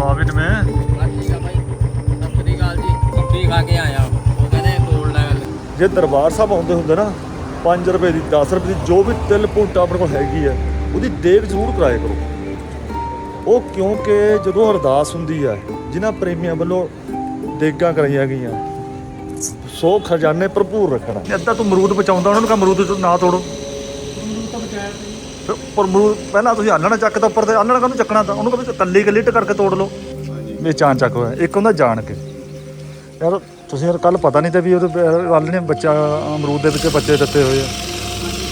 ਸਵਾਗਤ ਮੈਂ ਠੀਕ ਆ ਬਾਈ ਸਤਿ ਸ੍ਰੀ ਜੀ ਅੱਬੀ ਖਾ ਕੇ ਆਇਆ ਉਹ ਕਹਿੰਦੇ ਤੋੜ ਲੈ ਜੇ ਦਰਬਾਰ ਸਾਹਿਬ ਆਉਂਦੇ ਹੁੰਦੇ ਨਾ 5 ਰੁਪਏ ਦੀ 10 ਰੁਪਏ ਦੀ ਜੋ ਵੀ ਤਿਲ ਪੁੰਟਾ ਆਪਣੇ ਕੋਲ ਹੈਗੀ ਹੈ, ਉਹਦੀ ਦੇਗ ਜ਼ਰੂਰ ਕਰਾਇਆ ਕਰੋ। ਉਹ ਕਿਉਂਕਿ ਜਦੋਂ ਅਰਦਾਸ ਹੁੰਦੀ ਹੈ, ਜਿਨ੍ਹਾਂ ਪ੍ਰੇਮੀਆਂ ਵੱਲੋਂ ਦੇਗਾਂ ਕਰਾਈਆਂ ਗਈਆਂ, ਸੋ ਖਜ਼ਾਨੇ ਭਰਪੂਰ ਰੱਖਣਾ। ਅੱਧਾ ਤੂੰ ਮਰੂਦ ਬਚਾਉਂਦਾ ਉਹਨਾਂ ਨੂੰ ਕਹ ਮਰੂਦ ਨਾ ਤੋੜੋ। ਫਿਰ ਪਰ ਅਮਰੂਦ ਪਹਿਲਾਂ ਤੁਸੀਂ ਆਲਣਾ ਚੱਕ ਤਾ ਉੱਪਰ ਤੇ ਆਲਣਾ ਕਾਹਨੂੰ ਚੱਕਣਾ ਤਾਂ? ਉਹਨੂੰ ਕਹਿੰਦੇ ਕੱਲੀ ਕੱਲੀ ਟ ਕੇ ਤੋੜ ਲਓ। ਵੀ ਚਾਂ ਚੱਕ ਹੋਇਆ। ਇੱਕ ਹੁੰਦਾ ਜਾਣ ਕੇ। ਯਾਰ ਤੁਸੀਂ ਯਾਰ ਕੱਲ ਪਤਾ ਨਹੀਂ ਤੇ ਵੀ ਉਹਦੇ ਆਲਣੇ ਬੱਚਾ, ਅਮਰੂਦ ਦੇ ਵਿੱਚ ਬੱਚੇ ਦਿੱਤੇ ਹੋਏ ਆ।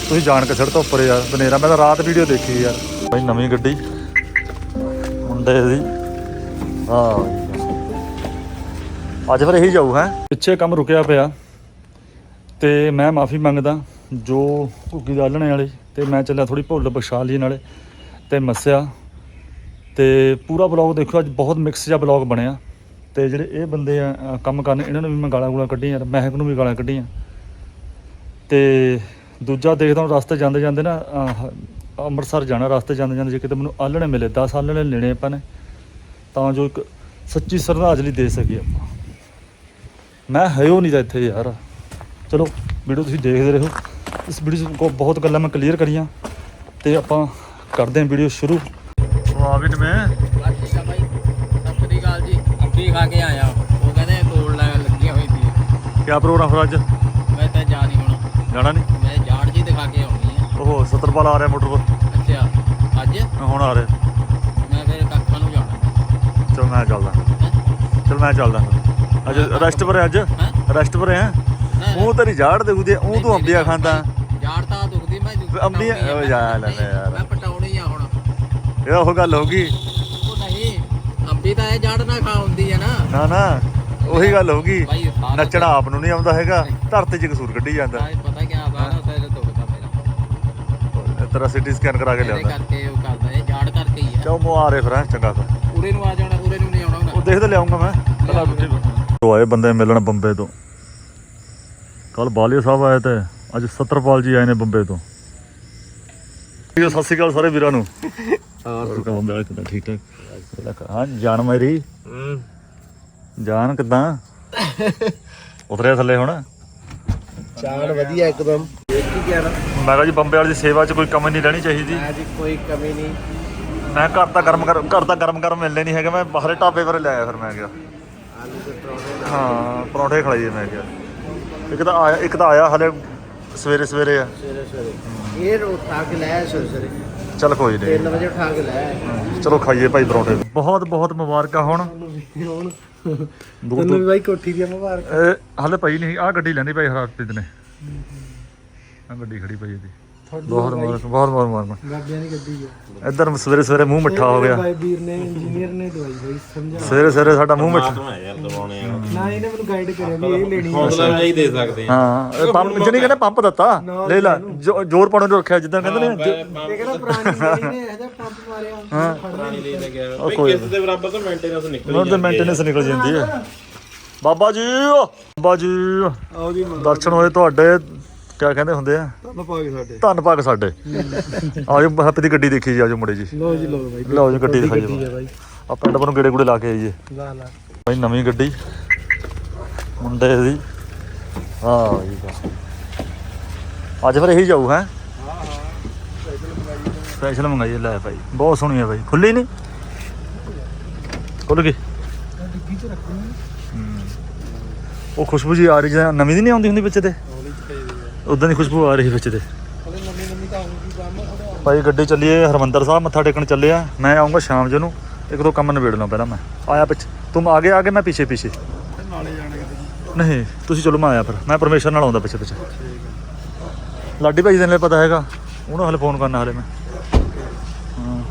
ਤੁਸੀਂ ਜਾਣ ਕੇ ਛੱਡਤਾ ਉੱਪਰ ਯਾਰ, ਬਨੇਰਾ। ਮੈਂ ਤਾਂ ਰਾਤ ਵੀਡੀਓ ਦੇਖੀ ਯਾਰ। ਭਾਈ ਨਵੀਂ ਗੱਡੀ। ਮੁੰਡੇ ਦੀ। ਹਾਂ। ਅੱਜ ਫਿਰ ਇਹੀ ਜਾਊ, ਹੈ? ਪਿੱਛੇ ਕੰਮ ਰੁਕਿਆ ਪਿਆ। ਤੇ ਮੈਂ ਮਾਫੀ ਮੰਗਦਾ। ਜੋ ਭੁੱਗੀ ਦਾਲਣੇ ਵਾਲੇ। ਤੇ ਮੈਂ ਚੱਲਿਆ ਥੋੜੀ ਭੁੱਲ ਬਖਸ਼ਾ ਲਈ ਨਾਲੇ ਤੇ ਮੱਸਿਆ ਤੇ ਪੂਰਾ ਬਲੌਗ ਦੇਖੋ, ਅੱਜ ਬਹੁਤ ਮਿਕਸ ਜਿਹਾ ਬਲੌਗ ਬਣਿਆ। ਤੇ ਜਿਹੜੇ ਇਹ ਬੰਦੇ ਆ ਕੰਮ ਕਰਨ, ਇਹਨਾਂ ਨੂੰ ਵੀ ਮੈਂ ਗਾਲਾਂ ਗੂਲਾਂ ਕੱਢੀਆਂ ਮਹਿਕ ਨੂੰ ਵੀ ਗਾਲਾਂ ਕੱਢੀਆਂ। ਤੇ ਦੂਜਾ ਦੇਖਦਾ ਹਾਂ, ਰਸਤੇ ਜਾਂਦੇ ਜਾਂਦੇ ਨਾ ਅੰਮ੍ਰਿਤਸਰ ਜਾਣਾ, ਰਸਤੇ ਜਾਂਦੇ ਜਾਂਦੇ ਜੇ ਕਿਤੇ ਮੈਨੂੰ ਆਲਣੇ ਮਿਲੇ 10 ਆਲਣੇ ਲੈਣੇ ਆਪਾਂ ਨੇ, ਤਾਂ ਜੋ ਇੱਕ ਸੱਚੀ ਸ਼ਰਧਾਂਜਲੀ ਦੇ ਸਕੀਏ ਆਪਾਂ। ਮੈਂ ਹੈ ਨਹੀਂ ਤਾਂ ਇੱਥੇ ਯਾਰ। ਚਲੋ, ਵੀਡੀਓ ਤੁਸੀਂ ਦੇਖਦੇ ਰਹੋ। ਇਸ ਵੀਡੀਓ ਕੋ ਬਹੁਤ ਗੱਲਾਂ ਮੈਂ ਕਲੀਅਰ ਕਰੀਆਂ ਤੇ ਆਪਾਂ ਕਰਦੇ ਹਾਂ ਵੀਡੀਓ ਸ਼ੁਰੂ। ਸਵਾਗਤ ਮੈਂ ਠੀਕ ਆ ਬਾਈ ਸਤਿ ਸ੍ਰੀ ਅਕਾਲ ਜੀ। ਅੱਬੀ ਖਾ ਕੇ ਆਇਆ। ਉਹ ਕਹਿੰਦੇ ਤੋੜ ਲੈ ਲੱਗੀ ਹੋਈ ਸੀ। ਕਿਆ ਪ੍ਰੋਗਰਾਮ ਫਿਰ ਅੱਜ? ਮੈਂ ਤਾਂ ਜਾ ਨਹੀਂ ਹੁਣ। ਜਾਣਾ ਨਹੀਂ? ਮੈਂ ਜਾੜ ਜੀ ਦਿਖਾ ਕੇ ਆਉਣੀ ਆ। ਉਹ ਸਤਰਪਾਲ ਆ ਰਿਹਾ ਮੋਟਰ ਪਰ ਅੱਛਾ ਅੱਜ? ਹੁਣ ਆ ਰਿਹਾ। ਮੈਂ ਫਿਰ ਕੱਖਾਂ ਨੂੰ ਜਾਣਾ। ਚਲ ਮੈਂ ਚੱਲਦਾ। ਹੈਂ? ਚਲ ਮੈਂ ਚੱਲਦਾ। ਅੱਜ ਰੈਸਟ ਪਰ ਹੈ ਅੱਜ? ਹੈਂ? ਰੈਸਟ ਪਰ ਹੈ ਉਹ ਤੇਰੀ ਝਾੜ ਦੇ ਉਹਦੇ ਉਹ ਤੂੰ ਅੰਬੀਆਂ ਖਾਂਦਾ। ਜਾੜ ਤਾਂ ਦੁਖਦੀ ਮੈਂ ਅੰਬੀਆਂ- ਉਹ ਯਾਰ ਲੈ ਯਾਰ। ਮੈਂ ਪਟਾਉਣੀ ਆ ਹੁਣ। ਇਹ ਉਹ ਗੱਲ ਹੋ ਗਈ। ਉਹ ਨਹੀਂ ਅੰਬੀ ਤਾਂ ਇਹ ਜਾੜ ਨਾ ਖਾ ਹੁੰਦੀ ਹੈ ਨਾ। ਨਾ ਨਾ ਉਹੀ ਗੱਲ ਹੋ ਗਈ। ਨੱਚਣਾ ਆਪ ਨੂੰ ਨਹੀਂ ਆਉਂਦਾ ਹੈਗਾ ਧਰਤੀ 'ਚ ਕਸੂਰ ਕੱਢੀ ਜਾਂਦਾ। ਪਤਾ ਕੀ ਆ ਨਾ ਸਿਰ ਦੁਖਦਾ ਮੇਰਾ। ਤੇਰਾ ਸਿਟੀ ਸਕੈਨ ਕਰਾ ਕੇ ਲਿਆਉਂਦਾ। ਕਰਕੇ ਉਹ ਕਰਦਾ ਇਹ ਜਾੜ ਕਰਕੇ ਹੀ ਆ। ਚਲ ਮੋ ਆ ਰਹੇ ਫਿਰ ਚੰਗਾ ਫਿਰ। ਉਰੇ ਨੂੰ ਆ ਜਾਣਾ ਉਰੇ ਨੂੰ ਨਹੀਂ ਆਉਣਾ ਉਹ ਉਹਨੇ ਦੇਖਦੇ ਲਿਆਉਂਗਾ ਮੈਂ। ਪਹਿਲਾਂ ਰੁਕੀ ਉਹ ਆਏ ਬੰਦੇ ਮਿਲਣ ਬੰਬੇ ਤੋਂ। ਕੱਲ ਬਾਲੀਆ ਸਾਹਿਬ ਆਏ ਤੇ ਅੱਜ ਸਤਰਪਾਲ ਜੀ ਆਏ ਨੇ ਬੰਬੇ ਤੋਂ। ਹੈ, ਸਤਿ ਸ਼੍ਰੀ ਅਕਾਲ ਸਾਰੇ ਵੀਰਾਂ ਨੂੰ। ਹੋਰ ਬੰਬੇ ਵਾਲੇ ਕਿੱਦਾਂ ਠੀਕ ਠਾਕ? ਹਾਂ ਜਾਨ ਮੇਰੀ। ਜਾਨ ਕਿੱਦਾਂ? ਉਤਰਿਆ ਥੱਲੇ ਹੁਣ। ਚਾਣ ਵਧੀਆ ਇੱਕਦਮ। ਗਿਆ ਮੈਂ ਕਿਹਾ ਜੀ ਬੰਬੇ ਵਾਲੀ ਦੀ ਸੇਵਾ 'ਚ ਕੋਈ ਕਮੀ ਨਹੀਂ ਰਹਿਣੀ ਚਾਹੀਦੀ। ਅੱਜ ਕੋਈ ਕਮੀ ਨਹੀਂ। ਮੈਂ ਘਰ ਤਾਂ ਗਰਮ ਗਰਮ ਘਰ ਤਾਂ ਗਰਮ ਗਰਮ ਮਿਲਨੇ ਨਹੀਂ ਹੈਗੇ। ਮੈਂ ਬਾਹਰੇ ਢਾਬੇ ਪਰ ਲਿਆਇਆ ਫਿਰ ਮੈਂ ਗਿਆ ਆਲੂ ਦੇ ਪਰੌਂਠੇ ਹਾਂ ਪਰੌਂਠੇ ਖਲਾਈਏ ਮੈਂ ਕਿਹਾ। ਇੱਕ ਤਾਂ ਆਇਆ ਇੱਕ ਤਾਂ ਆਇਆ ਹਲੇ ਸਵੇਰੇ ਸਵੇਰੇ ਆ। ਸਵੇਰੇ ਸਵੇਰੇ। ਇਹ ਉਠਾ ਕੇ ਲੈ ਸਵੇਰੇ ਸਵੇਰੇ। ਚੱਲ ਕੋਈ ਨਹੀਂ 3 ਵਜੇ ਉਠਾ ਕੇ ਲੈ ਚਲੋ ਖਾਈਏ ਭਾਈ ਪਰੌਂਠੇ। ਬਹੁਤ ਬਹੁਤ ਮੁਬਾਰਕਾਂ ਹੁਣ। ਹੁਣ ਤੈਨੂੰ ਵੀ ਬਾਈ ਕੋਠੀ ਦੀ ਮੁਬਾਰਕ। ਹਲੇ ਭਾਈ ਨਹੀਂ ਆਹ ਗੱਡੀ ਲੈਂਦੀ ਭਾਈ ਹਰਪ੍ਰੀਤ ਨੇ। ਆਹ ਗੱਡੀ ਖੜੀ ਭਾਈ ਇਹਦੀ। ਬਹੁਤ ਮੁਬਾਰਕ ਬਹੁਤ ਬਹੁਤ ਮੁਬਾਰਕ ਗਾਬਿਆਂ ਦੀ ਗੱਡੀ ਹੈ ਇੱਧਰ ਸਵੇਰੇ ਸਵੇਰੇ ਮੂੰਹ ਮਿੱਠਾ ਹੋ ਗਿਆ। ਬਾਈ ਵੀਰ ਨੇ ਇੰਜੀਨੀਅਰ ਨੇ ਦਵਾਈ ਬਾਈ ਸਮਝਾ। ਸਵੇਰੇ ਸਵੇਰੇ ਸਾਡਾ ਮੂੰਹ ਮਿੱਠਾ। ਨਾ ਇਹਨੇ ਮੈਨੂੰ ਗਾਈਡ ਕਰਿਆ ਵੀ ਇਹ ਲੈਣੀ ਹੈ ਹੌਸਲਾ ਨਹੀਂ ਦੇ ਸਕਦੇ ਹਾਂ ਇਹ ਪੰਪ ਜਿਹਨੇ ਕਹਿੰਦੇ ਪੰਪ ਦਿੱਤਾ ਲੈ ਲੈ ਜੋ- ਜ਼ੋਰ ਪਾਉਣ ਨੂੰ ਰੱਖਿਆ ਜਿੱਦਾਂ ਕਹਿੰਦੇ ਨੇ ਇਹ ਕਹਿੰਦਾ ਪੁਰਾਣੀ ਨੇ ਇਹਦਾ ਪੰਪ ਮਾਰਿਆ ਖੜਨਾ ਨਹੀਂ ਲੈ ਗਿਆ ਉਹ ਬਈ ਕੋਈ ਕਿਸ ਦੇ ਬਰਾਬਰ ਤਾਂ ਮੇਨਟੇਨੈਂਸ ਨਿਕਲ ਉਹਨਾਂ ਦੇ ਮੇਨਟੇਨੈਂਸ ਨਿਕਲ ਜਾਂਦੀ ਹੈ ਬਾਬਾ ਜੀ ਬਾਬਾ ਜੀ ਆਓ ਜੀ ਦਰਸ਼ਨ ਹੋਏ ਤੁਹਾਡੇ ਕਿਆ ਕਹਿੰਦੇ ਹੁੰਦੇ ਆ? ਪਾ ਕੇ ਸਾਡੇ। ਧੰਨ ਭਾਗ ਸਾਡੇ। ਆਜੋ ਹੈਪੀ ਦੀ ਗੱਡੀ ਦੇਖੀ ਜੀ ਆਜੋ ਮੁੰਡੇ ਜੀ। ਲੋ ਜੀ ਲੋ ਬਾਈ। ਲਓ ਜੀ ਗੱਡੀ ਹੈ ਬਾਈ। ਆ ਪਿੰਡ ਨੂੰ ਗੇੜੇ ਗੁੜੇ ਲਾ ਕੇ ਆਈਏ ਲਾ ਲਾ। ਭਾਈ ਨਵੀਂ ਗੱਡੀ। ਮੁੰਡੇ ਦੀ। ਹਾਂ ਜੀ ਅੱਜ ਫਿਰ ਇਹੀ ਜਾਊ ਹੈ? ਸਪੈਸ਼ਲ ਮੰਗਾਈਏ ਲੈ ਭਾਈ। ਬਹੁਤ ਸੋਹਣੀ ਹੈ ਭਾਈ ਖੁੱਲੀ ਨਹੀਂ ਖੁੱਲ ਗਈ? ਉਹ ਖੁਸ਼ਬੂ ਜੀ ਆ ਰਹੀ ਜਾਂ ਨਵੀਂ ਦੀ ਨਹੀਂ ਆਉਂਦੀ ਹੁੰਦੀ ਵਿੱਚ ਤੇ। ਉਦਾਂ ਦੀ ਖੁਸ਼ਬੂ ਆ ਰਹੀ ਵਿੱਚ ਤੇ। ਉਹਦੇ ਨਵੀਂ ਭਾਈ ਗੱਡੀ ਚੱਲੀਏ, ਹਰਮੰਦਰ ਸਾਹਿਬ, ਮੱਥਾ ਟੇਕਣ ਚੱਲੇ ਆ। ਮੈਂ ਆਉਂਗਾ ਸ਼ਾਮ ਜੇ ਨੂੰ ਇੱਕ ਦੋ ਕੰਮ ਨਿਬੇੜ ਲਾਂ ਪਹਿਲਾਂ ਮੈਂ। ਆਇਆ ਪਿੱਛੇ। ਤੁਮ ਆਗੇ ਆਗੇ ਮੈਂ ਪਿੱਛੇ ਪਿੱਛੇ। ਨਹੀਂ, ਤੁਸੀਂ ਚਲੋ ਮੈਂ ਆਇਆ ਫਿਰ। ਮੈਂ ਪਰਮੇਸ਼ਰ ਨਾਲ ਆਉਂਦਾ ਪਿੱਛੇ ਪਿੱਛੇ। ਲਾਡੀ ਭਾਈ ਦੇ ਨਾਲ ਪਤਾ ਹੈਗਾ, ਉਹਨੂੰ ਹਲੇ ਫੋਨ ਕਰਨਾ ਹਲੇ ਮੈਂ। ਹਾਂ।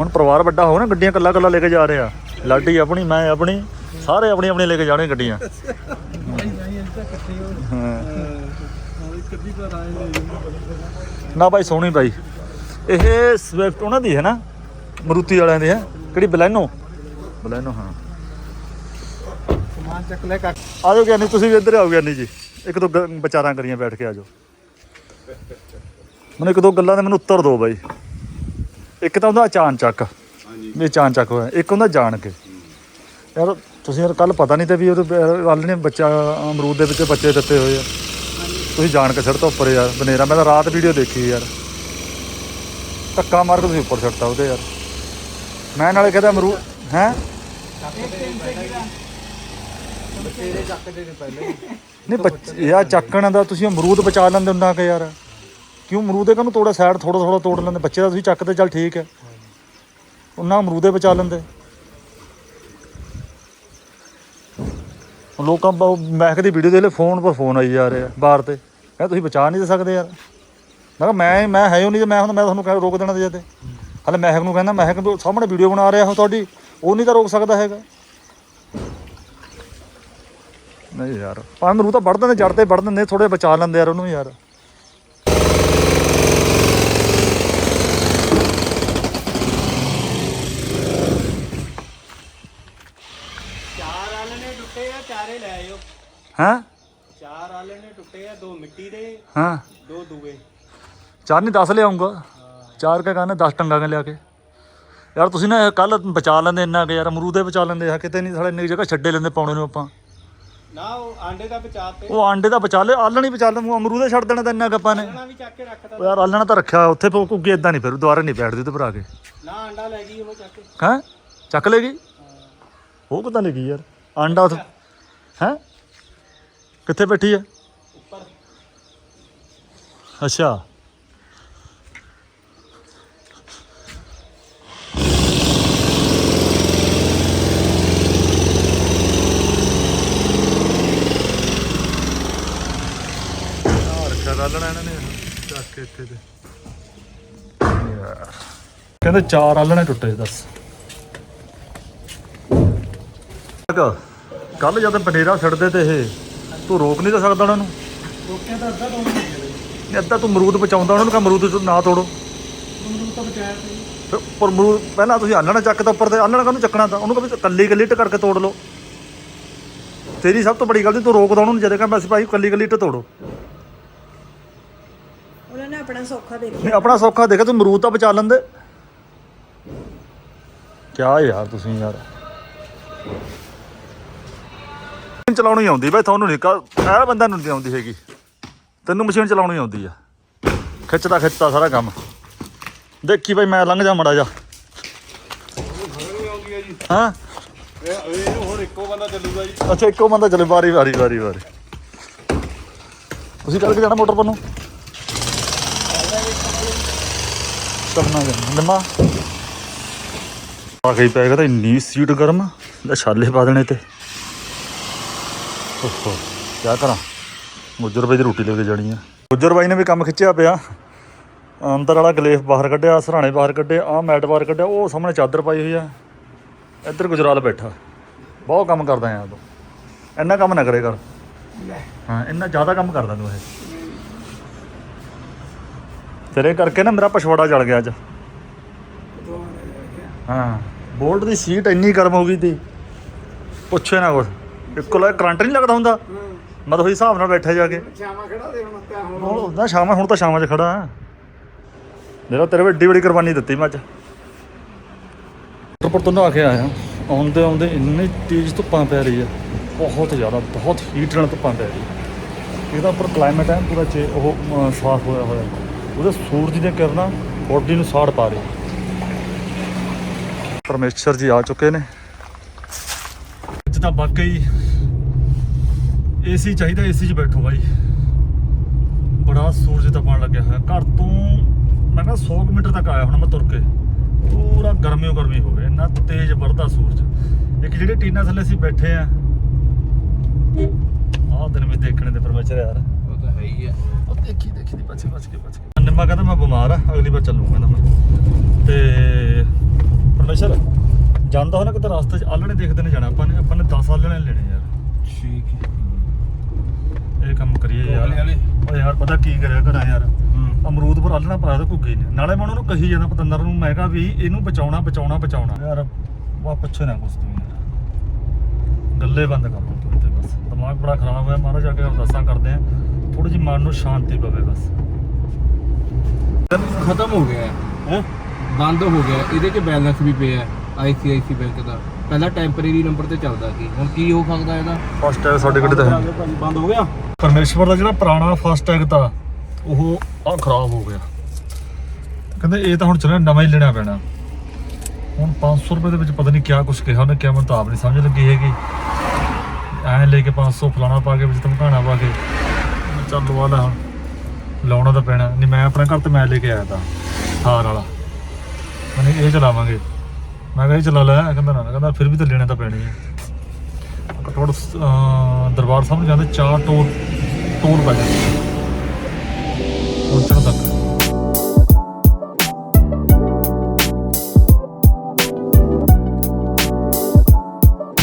ਹੁਣ ਪਰਿਵਾਰ ਵੱਡਾ ਹੋ ਨਾ, ਗੱਡੀਆਂ ਕੱਲਾ ਕੱਲਾ ਲੈ ਕੇ ਜਾ ਰਹੇ। ਆ ਲਾਡੀ ਆਪਣੀ, ਮੈਂ ਆਪਣੀ, ਸਾਰੇ ਆਪਣੀ ਆਪਣੀ ਲੈ ਕੇ ਜਾਣੇ ਗੱਡੀਆਂ। ਹਾਂ। ਤਾਂ ਨਹੀਂ ਨਾ ਭਾਈ ਸੋਹਣੀ ਭਾਈ। ਇਹ ਸਵਿਫਟ ਉਹਨਾਂ ਦੀ ਹੈ ਨਾ? ਮਰੂਤੀ ਵਾਲਿਆਂ ਦੀ ਹੈ। ਕਿਹੜੀ ਬਲੈਨੋ ਬਲੈਨੋ ਹਾਂ। ਸਮਾਨ ਚੱਕ ਲੈ ਕੱਟ। ਆ ਜਾਓ ਗਿਆਨੀ ਤੁਸੀਂ ਵੀ ਇੱਧਰ ਆਓ ਗਿਆਨੀ ਜੀ। ਇੱਕ ਦੋ ਵਿਚਾਰਾਂ ਕਰੀਆਂ ਬੈਠ ਕੇ ਆ ਜਾਓ। ਮੈਨੂੰ ਇੱਕ ਦੋ ਗੱਲਾਂ ਦੇ ਮੈਨੂੰ ਉੱਤਰ ਦਿਓ ਬਾਈ। ਇੱਕ ਤਾਂ ਹੁੰਦਾ ਅਚਾਨ ਚੱਕ। ਵੀ ਅਚਾਨ ਚੱਕ ਹੋਇਆ। ਇੱਕ ਹੁੰਦਾ ਜਾਣ ਕੇ ਯਾਰ ਤੁਸੀਂ ਯਾਰ ਕੱਲ ਪਤਾ ਨਹੀਂ ਤੇ ਵੀ ਉਹਦੇ ਵੱਲ ਨੇ ਬੱਚਾ ਅਮਰੂਦ ਦੇ ਵਿੱਚ ਬੱਚੇ ਦਿੱਤੇ ਹੋਏ ਆ। ਤੁਸੀਂ ਜਾਣ ਕੇ ਸਿੱਟਤਾ ਉੱਪਰ ਯਾਰ, ਬਨੇਰਾ, ਮੈਂ ਤਾਂ ਰਾਤ ਵੀਡੀਓ ਦੇਖੀ ਯਾਰ। ਧੱਕਾ ਮਾਰ ਕੇ ਤੁਸੀਂ ਉੱਪਰ ਸਿੱਟਤਾ ਉਹਦੇ ਯਾਰ। ਮੈਂ ਨਾਲੇ ਕਹਿੰਦਾ ਅਮਰੂਦ ਹੈ? ਤੇਰੇ ਚੱਕਦੇ ਨੇ ਪਹਿਲੇ ਨਹੀਂ, ਬੱਚੇ, ਯਾਰ ਚੱਕਣ ਦਾ ਤੁਸੀਂ ਅਮਰੂਦ ਬਚਾ ਲੈਂਦੇ ਉਹਨਾਂ ਕਿ ਯਾਰ। ਕਿਉਂ ਅਮਰੂਦ ਦੇ ਕਾਹਨੂੰ ਤੋੜਾ ਸਾਈਡ ਥੋੜਾ ਥੋੜਾ ਤੋੜ ਲੈਂਦੇ, ਬੱਚੇ ਦਾ ਤੁਸੀਂ ਚੱਕਦੇ ਚੱਲ ਠੀਕ ਹੈ। ਉਹਨਾਂ ਅਮਰੂਦੇ ਬਚਾ ਲੈਂਦੇ। ਹੁਣ ਲੋਕਾਂ ਬ- ਮਹਿਕ ਦੀ ਵੀਡੀਓ ਦੇ ਲੈ ਫੋਨ ਪਰ ਫੋਨ ਆਈ ਜਾ ਰਿਹਾ, ਬਾਹਰ ਤੇ। ਕਹਿੰਦਾ ਤੁਸੀਂ ਬਚਾ ਨਹੀਂ ਸਕਦੇ ਯਾਰ। ਮੈਂ ਕਿਹਾ ਮੈਂ ਮੈਂ ਹੈ ਹੀ ਨਹੀਂ ਜੇ ਮੈਂ ਹੁਣ ਮੈਂ ਤੁਹਾਨੂੰ ਕਹਿ ਰੋਕ ਦੇਣਾ ਤੇ ਜਦੇ ਹਲੇ ਮਹਿਕ ਨੂੰ ਕਹਿੰਦਾ ਮਹਿਕ ਨੂੰ ਸਾਹਮਣੇ ਵੀਡੀਓ ਬਣਾ ਰਿਹਾ ਹੋ ਤੁਹਾਡੀ ਉਹ ਨਹੀਂ ਤਾਂ ਰੋਕ ਸਕਦਾ ਹੈਗਾ। ਨਹੀਂ ਯਾਰ ਭਾਵੇਂ ਮਰੂ ਤਾਂ ਵੜ ਦਿੰਦੇ ਜੜ ਤੇ ਵੜ ਦਿੰਦੇ ਥੋੜੇ ਬਚਾ ਲੈਂਦੇ ਯਾਰ ਉਹਨੂੰ ਯਾਰ। ਚਾਰ ਆਲੇ ਨੇ ਟੁੱਟੇ ਆ ਚਾਰੇ ਲੈ ਆਇਓ। ਹੈਂ ਚਾਰ ਆਲੇ ਨੇ ਟੁੱਟੇ ਆ ਦੋ ਮਿੱਟੀ ਦੇ ਹਾਂ। ਦੋ ਦੂਏ ਚਾਰ ਨਹੀਂ 10 ਲਿਆਉਂਗਾ। ਚਾਰ ਕਾ ਕਹਿੰਦੇ 10 ਟੰਗਾ ਕੇ ਲਿਆ ਕੇ। ਯਾਰ ਤੁਸੀਂ ਨਾ ਕੱਲ ਬਚਾ ਲੈਂਦੇ ਇੰਨਾ ਕਿ ਯਾਰ ਅਮਰੂਦੇ ਬਚਾ ਲੈਂਦੇ ਆ ਕਿਤੇ ਨਹੀਂ ਸਾਲੇ ਇੰਨੀ ਜਗ੍ਹਾ ਛੱਡੇ ਲੈਂਦੇ ਪਾਉਣੇ ਨੂੰ ਆਪਾਂ। ਨਾ ਉਹ ਆਂਡੇ ਦਾ ਬਚਾਤੇ ਉਹ ਆਂਡੇ ਦਾ ਬਚਾ ਲੈ ਆਲਣ ਹੀ ਬਚਾ ਲੈ ਅਮਰੂਦੇ ਛੱਡ ਦੇਣਾ ਤਾਂ ਇੰਨਾ ਗੱਪਾਂ ਨੇ। ਨਾ ਵੀ ਚੱਕ ਕੇ ਰੱਖਦਾ ਉਹ ਯਾਰ ਆਲਣਾ ਤਾਂ ਰੱਖਿਆ ਉੱਥੇ ਪੋ ਕੁੱਗੀ ਇਦਾਂ ਨਹੀਂ ਫਿਰ ਦੁਬਾਰਾ ਨਹੀਂ ਬੈਠਦੀ ਤੇ ਭਰਾ ਕੇ। ਨਾ ਆਂਡਾ ਲੈ ਗਈ ਉਹ ਚੱਕ ਕੇ। ਹੈਂ? ਚੱਕ ਲੇਗੀ? ਉਹ ਕਿੱਦਾਂ ਲੱਗੀ ਯਾਰ? ਆਂਡਾ ਉੱਥੇ ਹੈਂ? ਕਿੱਥੇ ਬੈਠੀ ਆ? ਉੱਪਰ ਅੱਛਾ ਰਾਲਣਾ ਇਹਨਾਂ ਨੇ ਚੱਕ ਕੇ ਇੱਥੇ ਤੇ। ਯਾਰ ਕਹਿੰਦੇ ਚਾਰ ਆਲਣੇ ਟੁੱਟੇ ਦੱਸ। ਕੱਲ ਜਦ ਬਨੇਰਾ ਛੱਡਦੇ ਤੇ ਇਹ ਤੂੰ ਰੋਕ ਨਹੀਂ ਤਾਂ ਸਕਦਾ ਉਹਨਾਂ ਨੂੰ। ਰੋਕਿਆ ਤਾਂ ਅੱਧਾ ਨਹੀਂ ਨਹੀਂ ਅੱਧਾ ਤੂੰ ਅਮਰੂਦ ਬਚਾਉਂਦਾ ਉਹਨਾਂ ਨੂੰ ਕਹ ਅਮਰੂਦ ਨਾ ਤੋੜੋ। ਉਹਨੂੰ ਤਾਂ ਬਚਾਇਆ ਸੀ। ਫਿਰ ਪਰ ਅਮਰੂਦ ਪਹਿਲਾਂ ਤੁਸੀਂ ਆਲਣਾ ਚੱਕ ਤਾ ਉੱਪਰ ਤੇ ਆਲਣਾ ਕਾਹਨੂੰ ਚੱਕਣਾ ਤਾਂ? ਉਹਨੂੰ ਕਹੇ ਕੱਲੀ ਕੱਲੀ ਇੱਟ ਕਰਕੇ ਤੋੜ ਲਓ। ਤੇਰੀ ਸਭ ਤੋਂ ਬੜੀ ਗਲਤੀ ਤੂੰ ਰੋਕਦਾ ਉਹਨੂੰ ਜਦੇ ਕਹ ਬਸ ਭਾਈ ਕੱਲੀ ਕੱਲੀ ਇੱਟ ਤੋੜੋ। ਉਹਨਾਂ ਨੇ ਆਪਣਾ ਸੌਖਾ ਦੇਖਿਆ। ਨਹੀਂ ਆਪਣਾ ਸੌਖਾ ਦੇਖਿਆ ਤੂੰ ਅਮਰੂਦ ਤਾਂ ਬਚਾ ਲੈਂਦੇ। ਕਿਆ ਯਾਰ ਤੁਸੀਂ ਯਾਰ। ਚਲਾਉਣੀ ਆਉਂਦੀ ਬਈ ਤੁਹਾਨੂੰ ਨਹੀਂ ਕਾ ਇਹ ਬੰਦਾ ਨੂੰ ਨਹੀਂ ਆਉਂਦੀ ਹੈਗੀ। ਤੈਨੂੰ ਮਸ਼ੀਨ ਚਲਾਉਣੀ ਆਉਂਦੀ ਆ। ਖਿੱਚਦਾ ਖਿੱਚਦਾ ਸਾਰਾ ਕੰਮ। ਦੇਖੀ ਭਾਈ ਮੈਂ ਲੰਘ ਜਾ ਮੜਾ ਜਾ। ਹਾਂ? ਇਹ ਹੁਣ ਇੱਕੋ ਬੰਦਾ ਚੱਲੂਗਾ ਜੀ ਅੱਛਾ, ਇੱਕੋ ਬੰਦਾ ਚੱਲੇ, ਵਾਰੀ ਵਾਰੀ ਵਾਰੀ ਵਾਰੀ। ਤੁਸੀਂ ਕੱਲ ਕੇ ਜਾਣਾ ਮੋਟਰ ਪਰ ਨੂੰ? ਕਰਨਾ ਨਿੰਮਾ। ਆ ਗਈ ਪੈ ਗਿਆ ਤਾਂ ਇੰਨੀ ਸੀਟ ਗਰਮ। ਦਾ ਛਾਲੇ ਪਾ ਦੇਣੇ ਤੇ। ਓਹੋ ਕੀ ਕਰਾਂ? ਗੁੱਜਰ ਬਾਈ ਦੀ ਰੋਟੀ ਲੈ ਕੇ ਜਾਣੀ ਆ। ਗੁੱਜਰ ਬਾਈ ਨੇ ਵੀ ਕੰਮ ਖਿੱਚਿਆ ਪਿਆ। ਅੰਦਰ ਵਾਲਾ ਗਲੇਫ ਬਾਹਰ ਕੱਢਿਆ ਸਰਾਣੇ ਬਾਹਰ ਕੱਢੇ ਆਹ ਮੈਟ ਬਾਹਰ ਕੱਢਿਆ ਉਹ ਸਾਹਮਣੇ ਚਾਦਰ ਪਾਈ ਹੋਈ ਆ। ਇੱਧਰ ਗੁਜਰਾਲ ਬੈਠਾ। ਬਹੁਤ ਕੰਮ ਕਰਦਾ ਯਾਰ ਤੂੰ। ਇੰਨਾ ਕੰਮ ਨਾ ਕਰੇ ਕਰ। ਹਾਂ ਇੰਨਾ ਜ਼ਿਆਦਾ ਕੰਮ ਕਰਦਾ ਤੂੰ ਇਹ। ਤੇਰੇ ਕਰਕੇ ਨਾ ਮੇਰਾ ਪਛਵਾੜਾ ਜਲ ਗਿਆ ਅੱਜ। ਹਾਂ ਬੋਲਟ ਦੀ ਸੀਟ ਇੰਨੀ ਗਰਮ ਹੋ ਗਈ ਤੀ ਪੁੱਛੇ ਨਾ ਕੁਛ। ਇੱਕੋ ਲੱਗ ਕਰੰਟ ਨਹੀਂ ਲੱਗਦਾ ਹੁੰਦਾ? ਮੈਂ ਤਾਂ ਉਹੀ ਹਿਸਾਬ ਨਾਲ ਬੈਠਾ ਜਾ ਕੇ। ਸ਼ਾਮਾ ਖੜਾ ਦੇ ਹੁਣ ਤਾਂ ਹੁਣ। ਸ਼ਾਮਾਂ ਹੁਣ ਤਾਂ ਸ਼ਾਮਾਂ 'ਚ ਖੜਾ ਹਾਂ। ਮੇਰਾ ਤੇਰੇ ਵੱਡੀ ਬੜੀ ਕੁਰਬਾਨੀ ਦਿੱਤੀ ਮੈਂ ਅੱਜ। ਪਰ ਤੋਂ ਨਹਾ ਕੇ ਆਇਆ। ਆਉਂਦੇ ਆਉਂਦੇ ਇੰਨੀ ਤੇਜ਼ ਧੁੱਪਾਂ ਪੈ ਰਹੀ ਆ। ਬਹੁਤ ਜ਼ਿਆਦਾ ਬਹੁਤ ਹੀਟ ਨਾਲ ਧੁੱਪਾਂ ਪੈ ਰਹੀ ਇਹਦਾ ਉੱਪਰ ਕਲਾਈਮੇਟ ਹੈ ਪੂਰਾ ਚੇ ਉਹ ਸਾਫ਼ ਹੋਇਆ ਹੋਇਆ। ਉਹਦੇ ਸੂਰਜ ਦੀਆਂ ਕਿਰਨਾਂ ਬੋਡੀ ਨੂੰ ਸਾੜ ਪਾ ਰਹੀ ਪਰਮੇਸ਼ਰ ਜੀ ਆ ਚੁੱਕੇ ਨੇ। ਅੱਜ ਤਾਂ ਵਾਕਈ ਏਸੀ ਚਾਹੀਦਾ ਏਸੀ 'ਚ ਬੈਠੋ ਬਾਈ। ਬੜਾ ਸੂਰਜ ਤਪਣ ਲੱਗਿਆ ਹੋਇਆ। ਘਰ ਤੋਂ ਮੈਂ ਕਿਹਾ 100 ਕੁ ਮੀਟਰ ਤੱਕ ਆਇਆ ਹੁਣ ਮੈਂ ਤੁਰ ਕੇ। ਪੂਰਾ ਗਰਮੀਓ ਗਰਮੀ ਹੋ ਗਿਆ ਇੰਨਾ ਤੇਜ਼ ਵਰਦਾ ਸੂਰਜ। ਇੱਕ ਜਿਹੜੇ ਟੀਨਾ ਥੱਲੇ ਅਸੀਂ ਬੈਠੇ ਆ। ਆਹ ਦਿਨ ਵੀ ਦੇਖਣੇ ਦੇ ਪਰਮੇਸ਼ਰ ਯਾਰ। ਉਹ ਤਾਂ ਹੈ ਹੀ ਆ। ਉਹ ਦੇਖੀ ਦੇਖੀ ਦੀ ਬਚ ਬਚ ਕੇ ਬਚ ਕੇ ਨਿੰਮਾ ਕਹਿੰਦਾ ਮੈਂ ਬਿਮਾਰ ਆ ਅਗਲੀ ਵਾਰ ਚੱਲੂਗਾ ਨਾ ਮੈਂ ਤੇ ਪਰਮੇਸ਼ਰ ਜਾਂਦਾ ਹੋਣਾ ਕਿਤੇ ਰਸਤੇ 'ਚ? ਆਲਣੇ ਦੇਖਦੇ ਨੇ ਜਾਣਾ ਆਪਾਂ ਨੇ। ਆਪਾਂ ਨੇ 10 ਆਲਣੇ ਲੈਣੇ ਯਾਰ। ਠੀਕ ਹੈ। ਕੰਮ ਕਰੀਏ ਯਾਰ। ਆਲੇ ਆਲੇ। ਓਏ ਯਾਰ ਪਤਾ ਕੀ ਕਰਿਆ ਘਰਾਂ ਯਾਰ? ਅਮਰੂਦ ਪਰ ਆਲਣਾ ਪਾਇਆ ਤਾਂ ਘੁੱਗੇ ਨੇ। ਨਾਲੇ ਮੈਂ ਉਹਨਾਂ ਨੂੰ ਕਹੀ ਜਾਂਦਾ ਪਤੰਦਰ ਨੂੰ ਮੈਂ ਕਿਹਾ ਵੀ ਇਹਨੂੰ ਬਚਾਉਣਾ ਬਚਾਉਣਾ ਬਚਾਉਣਾ। ਯਾਰ ਵਾ ਪੁੱਛੇ ਨਾ ਕੁਛ ਤੂੰ ਯਾਰ। ਗੱਲੇ ਬੰਦ ਕਰ ਤੂੰ ਇੱਥੇ ਬਸ। ਦਿਮਾਗ ਬੜਾ ਖਰਾਬ ਹੋਇਆ। ਮਹਾਰਾਜ ਜਾ ਕੇ ਅਰਦਾਸਾਂ ਕਰਦੇ ਆ। ਥੋੜੀ ਜਿਹੀ ਮਨ ਨੂੰ ਸ਼ਾਂਤੀ ਪਵੇ ਬਸ। ਖਤਮ ਹੋ ਗਿਆ ਹੈ। ਹੈ? ਬੰਦ ਹੋ ਗਿਆ ਇਹਦੇ 'ਚ ਬੈਲੈਂਸ ਵੀ ਪਿਆ ਆਈਸੀਆਈਸੀ ਬੈਂਕ ਦਾ। ਪਹਿਲਾਂ ਟੈਂਪਰੇਰੀ ਨੰਬਰ ਤੇ ਚੱਲਦਾ ਸੀ। ਹੁਣ ਕੀ ਹੋ ਸਕਦਾ ਇਹਦਾ? ਫਸਟ ਸਾਡੇ ਦਾ ਹੈ ਬੰਦ ਹੋ ਗਿਆ? ਪਰਮੇਸ਼ਵਰ ਦਾ ਜਿਹੜਾ ਪੁਰਾਣਾ ਫਸਟ ਟੈਗ ਤਾਂ ਉਹ ਆ ਖਰਾਬ ਹੋ ਗਿਆ। ਕਹਿੰਦੇ ਇਹ ਤਾਂ ਹੁਣ ਚੱਲਣਾ, ਨਵਾਂ ਹੀ ਲੈਣਾ ਪੈਣਾ। ਹੁਣ 500 ਰੁਪਏ ਦੇ ਵਿੱਚ ਪਤਾ ਨਹੀਂ ਕਿਆ ਕੁਝ ਕਿਹਾ ਉਹਨੇ, ਕਿਆ ਮੈਨੂੰ ਤਾਂ ਆਪ ਨਹੀਂ ਸਮਝ ਲੱਗੀ ਹੈਗੀ। ਐਂ ਲੈ ਕੇ 500 ਫਲਾਣਾ ਪਾ ਕੇ ਵਿੱਚ ਧਮਕਾਣਾ ਪਾ ਕੇ। ਚੱਲ ਲਵਾ ਲੈ ਹੁਣ। ਲਾਉਣਾ ਤਾਂ ਪੈਣਾ। ਨਹੀਂ, ਮੈਂ ਆਪਣੇ ਘਰ ਤੇ ਮੈਂ ਲੈ ਕੇ ਆਇਆ ਤਾਂ, ਹਾਰ ਵਾਲਾ। ਮੈਨੇ ਇਹ ਚਲਾਵਾਂਗੇ। ਮੈਂ ਕਿਹਾ ਇਹ ਚਲਾ ਲੈ, ਕਹਿੰਦਾ ਨਾ, ਕਹਿੰਦਾ ਫਿਰ ਵੀ ਤਾਂ ਲੈਣਾ ਤਾਂ ਪੈਣੀ ਹੈ ਘੱਟੋ ਦਰਬਾਰ ਸਾਹਿਬ ਨੂੰ ਜਾਂਦੇ ਚਾਰ ਟੋਲ ਟੋਲ ਪੈ ਜਾਂਦੇ ਪਹੁੰਚਣ ਤੱਕ।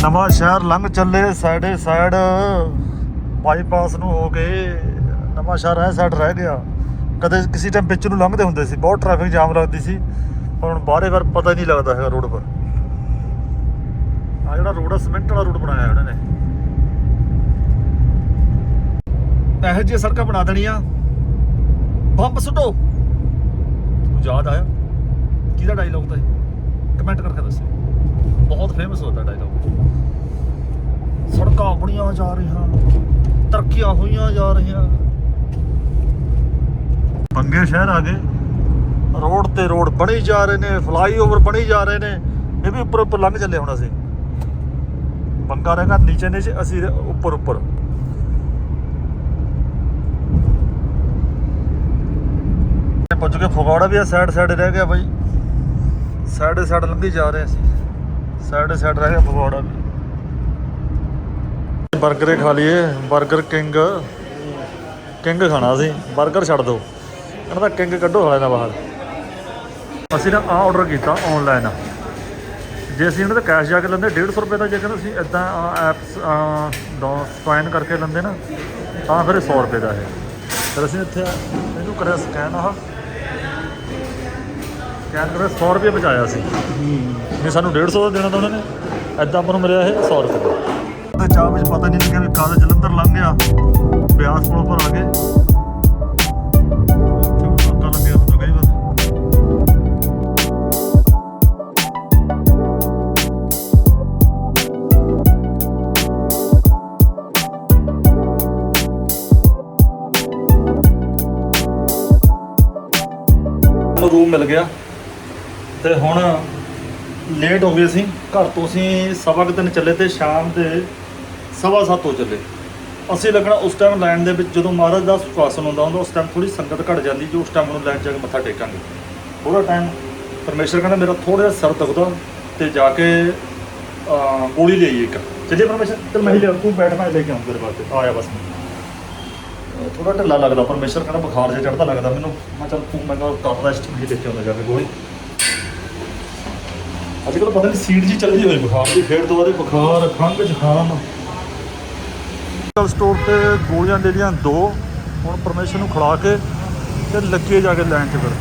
ਨਵਾਂ ਸ਼ਹਿਰ ਲੰਘ ਚੱਲੇ ਸਾਈਡੇ ਸਾਈਡ। ਬਾਈਪਾਸ ਨੂੰ ਹੋ ਕੇ ਨਵਾਂ ਸ਼ਹਿਰ ਐ ਸਾਈਡ ਰਹਿ ਗਿਆ। ਕਦੇ ਕਿਸੇ ਟਾਈਮ ਵਿੱਚ ਨੂੰ ਲੰਘਦੇ ਹੁੰਦੇ ਸੀ, ਬਹੁਤ ਟ੍ਰੈਫਿਕ ਜਾਮ ਲੱਗਦੀ ਸੀ। ਪਰ ਹੁਣ ਬਾਰੇ ਵਾਰ ਪਤਾ ਹੀ ਨਹੀਂ ਲੱਗਦਾ ਹੈਗਾ ਰੋਡ ਪਰ। ਆ ਜਿਹੜਾ ਰੋਡ ਆ ਸਿਮੈਂਟ ਵਾਲਾ ਰੋਡ ਬਣਾਇਆ ਉਹਨਾਂ ਨੇ। ਇਹੋ ਜਿਹੀਆਂ ਸੜਕਾਂ ਬਣਾ ਦੇਣੀਆਂ। ਬੰਬ ਸੁੱਟੋ। ਤੁਹਾਨੂੰ ਯਾਦ ਆਇਆ? ਕਿਹਦਾ ਡਾਇਲੌਗ ਤਾਂ ਇਹ? ਕਮੈਂਟ ਕਰਕੇ ਦੱਸਿਓ। ਬਹੁਤ ਫੇਮਸ ਹੋਦਾ ਡਾਇਲੌਗ ਸੜਕਾਂ ਬਣੀਆਂ ਜਾ ਰਹੀਆਂ, ਤਰੱਕੀਆਂ ਹੋਈਆਂ ਜਾ ਰਹੀਆਂ। ਬੰਗੇ ਸ਼ਹਿਰ ਆ ਗਏ। ਰੋਡ ਤੇ ਰੋਡ ਬਣੀ ਜਾ ਰਹੇ ਨੇ ਫਲਾਈਓਵਰ ਬਣੀ ਜਾ ਰਹੇ ਨੇ। ਇਹ ਵੀ ਉੱਪਰ ਉੱਪਰ ਲੰਘ ਚੱਲੇ ਹੁਣ ਅਸੀਂ। पंखा रहेगा नीचे नीचे असी ऊपर ऊपर पहुंच गए फगवाड़ा भी है साइड साइड रह गया भाई साइड साइड लंघी जा रहे हैं साइड साइड रह गया फगवाड़ा भी 버ਗਰ ਖਾ ਲਈਏ 버ਗਰ ਕਿੰਗ ਕਿੰਗ ਖਾਣਾ ਸੀ 버ਗਰ ਛੱਡ ਦਿਓ ਕਹਿੰਦਾ ਕਿੰਗ ਕੱਢੋ ਹਾਲੇ ਨਾ ਬਾਹਰ ਅਸੀਂ ਨਾ ਆ ਆਰਡਰ ਕੀਤਾ ਆਨਲਾਈਨ ਜੇ ਅਸੀਂ ਉਹਨਾਂ ਦਾ ਕੈਸ਼ ਜਾ ਕੇ ਲੈਂਦੇ 150 ਰੁਪਏ ਦਾ ਜੇ ਕਹਿੰਦੇ ਅਸੀਂ ਇਦਾਂ ਐਪਸ ਦਾ ਸਕੈਨ ਕਰਕੇ ਲੈਂਦੇ ਨਾ, ਤਾਂ ਫਿਰ ਇਹ 100 ਰੁਪਏ ਦਾ ਹੈ। ਫਿਰ ਅਸੀਂ ਇੱਥੇ ਇਹਨੂੰ ਕਰਿਆ ਸਕੈਨ ਆਹ। ਸਕੈਨ ਕਰਿਆ 100 ਰੁਪਏ ਬਚਾਇਆ ਸੀ। ਨਹੀਂ ਸਾਨੂੰ 150 ਦਾ ਦੇਣਾ ਤਾਂ ਉਹਨਾਂ ਨੇ ਐਦਾਂ ਆਪਾਂ ਨੂੰ ਮਿਲਿਆ ਇਹ 100 ਰੁਪਏ ਦਾ। ਚਾਹ ਵਿੱਚ ਪਤਾ ਨਹੀਂ ਲੱਗਿਆ ਵੀ ਕਾਹਦਾ ਜਲੰਧਰ ਲੰਘ ਗਿਆ। ਬਿਆਸ ਪੁਲ ਪਰ ਆ ਗਏ। ਗਿਆ। ਤੇ ਹੁਣ ਲੇਟ ਹੋ ਗਏ ਅਸੀਂ ਘਰ ਤੋਂ ਅਸੀਂ ਸਵਾ ਕੁ ਦਿਨ ਚੱਲੇ ਤੇ ਸ਼ਾਮ ਦੇ ਸਵਾ ਸੱਤ ਤੋਂ ਚੱਲੇ। ਅਸੀਂ ਲੱਗਣਾ ਉਸ ਟਾਈਮ ਲਾਈਨ ਦੇ ਵਿੱਚ, ਜਦੋਂ ਮਹਾਰਾਜ ਦਾ ਸੁਖਾਸਨ ਹੁੰਦਾ ਹੁੰਦਾ, ਉਸ ਟਾਈਮ ਥੋੜੀ ਸੰਗਤ ਘਟ ਜਾਂਦੀ, ਜੋ ਉਸ ਟਾਈਮ ਨੂੰ ਲਾਈਨ 'ਚ ਜਾ ਕੇ ਮੱਥਾ ਟੇਕਾਂਗੇ। ਥੋੜਾ ਟਾਈਮ ਪਰਮੇਸ਼ਰ ਕਹਿੰਦਾ, ਮੇਰਾ ਥੋੜਾ ਜਿਹਾ ਸਰ ਦੁਖਦਾ, ਤੇ ਜਾ ਕੇ ਗੋਲੀ ਲਈ ਇੱਕ। ਚੱਲੇ ਪਰਮੇਸ਼ਰ। ਤੇ ਮੈਂ ਹੀ ਲਿਆ, ਤੂੰ ਬੈਠ, ਮੈਂ ਲੈ ਕੇ ਆਉਂਦਾ ਤੇਰੇ ਵਾਸਤੇ ਆਇਆ ਬਸ। ਥੋੜਾ ਢਿੱਲਾ ਲੱਗਦਾ ਪਰਮੇਸ਼ਰ ਕਹਿੰਦਾ ਬੁਖਾਰ ਜਿਹਾ ਚੜਦਾ ਲੱਗਦਾ। ਮੈਨੂੰ ਮੈਂ ਚੱਲ ਤੂੰ ਮੈਂ ਕਿਹਾ ਕਰ ਰੈਸਟ ਨਹੀਂ ਦੇਖਿਆ ਹੁੰਦਾ ਜਾ ਕੇ ਗੋਲੀ। ਅੱਜ ਕੱਲ੍ਹ ਪਤਾ ਨਹੀਂ ਸੀਟ ਜੀ ਚੱਲਦੀ ਹੋਈ, ਬੁਖਾਰ ਦੀ ਫੇਰ ਤੋਂ ਬਾਅਦ ਬੁਖਾਰ, ਖੰਘ, ਜ਼ੁਕਾਮ। ਮੈਡੀਕਲ ਸਟੋਰ ਤੇ ਗੋਲੀਆਂ ਲੈ ਲਈਆਂ ਦੋ, ਹੁਣ ਪਰਮੇਸ਼ਰ ਨੂੰ ਖੜਾ ਕੇ ਤੇ ਲੱਗੇ ਜਾ ਕੇ ਲੈਣ 'ਚ ਫਿਰ।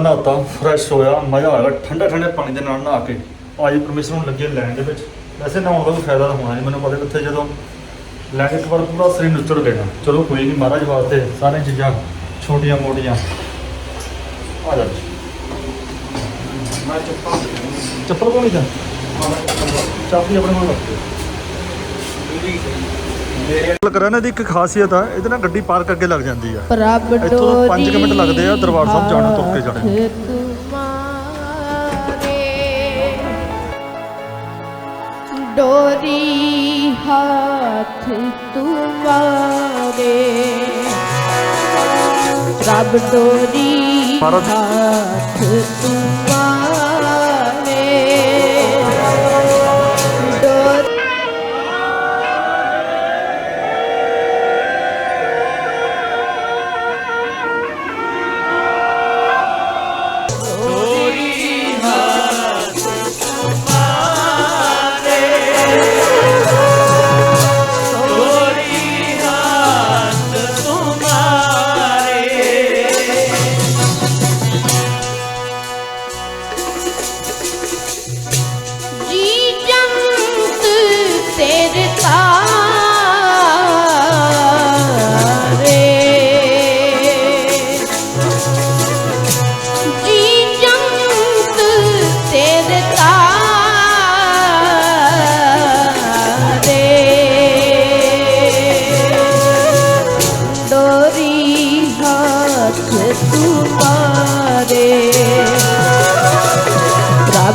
ਨਹਾਤਾ ਫਰੈਸ਼ ਹੋਇਆ, ਮਜ਼ਾ ਆਇਆ ਠੰਡਾ ਠੰਡੇ ਪਾਣੀ ਦੇ ਨਾਲ ਨਹਾ ਕੇ। ਆਈ ਪਰਮੇਸ਼ਰ ਨੂੰ ਲੱਗੇ ਲੈਣ ਦੇ ਵਿੱਚ। ਵੈਸੇ ਨਹਾਉਣ ਦਾ ਕੋਈ ਫਾਇਦਾ ਤਾਂ ਹੋਣਾ ਨਹੀਂ ਮੈਨੂੰ ਪਤਾ ਕਿੱਥੇ ਜਦੋਂ ਲਾਈਨ ਇੱਕ ਵਾਰ ਪੂਰਾ ਸਰੀਰ ਨੁੱਚੜ ਲੈਣਾ ਚਲੋ ਕੋਈ ਨਹੀਂ ਮਹਾਰਾਜ ਵਾਸਤੇ ਸਾਰੀਆਂ ਚੀਜ਼ਾਂ ਛੋਟੀਆਂ ਮੋਟੀਆਂ। ਆ ਜਾ। ਮੈਂ ਚੱਪਾ ਚੱਪਲ ਪਾਉਣੀ ਤਾਂ? ਚਾਬੀ ਆਪਣੇ ਕੋਲ ਰੱਖ ਗੱਲ ਕਰਾਂ ਨਾ ਦੀ ਇੱਕ ਖਾਸੀਅਤ ਆ ਇਹਦੇ ਨਾਲ ਗੱਡੀ ਪਾਰਕ ਅੱਗੇ ਲੱਗ ਜਾਂਦੀ ਆ। ਪ੍ਰਭ ਇੱਥੋਂ ਤੋਂ ਪੰਜ ਕੁ ਮਿੰਟ ਲੱਗਦੇ ਆ ਦਰਬਾਰ ਸਾਹਿਬ ਜਾਣ ਨੂੰ, ਤੁਰ ਕੇ ਜਾਣ। ਡੋਰੀ ਹੱਥ ਤੁਮਾਰੇ ਪ੍ਰਭ ਡੋਰੀ ਮਹਾਰਾਜ। ਹੱਥ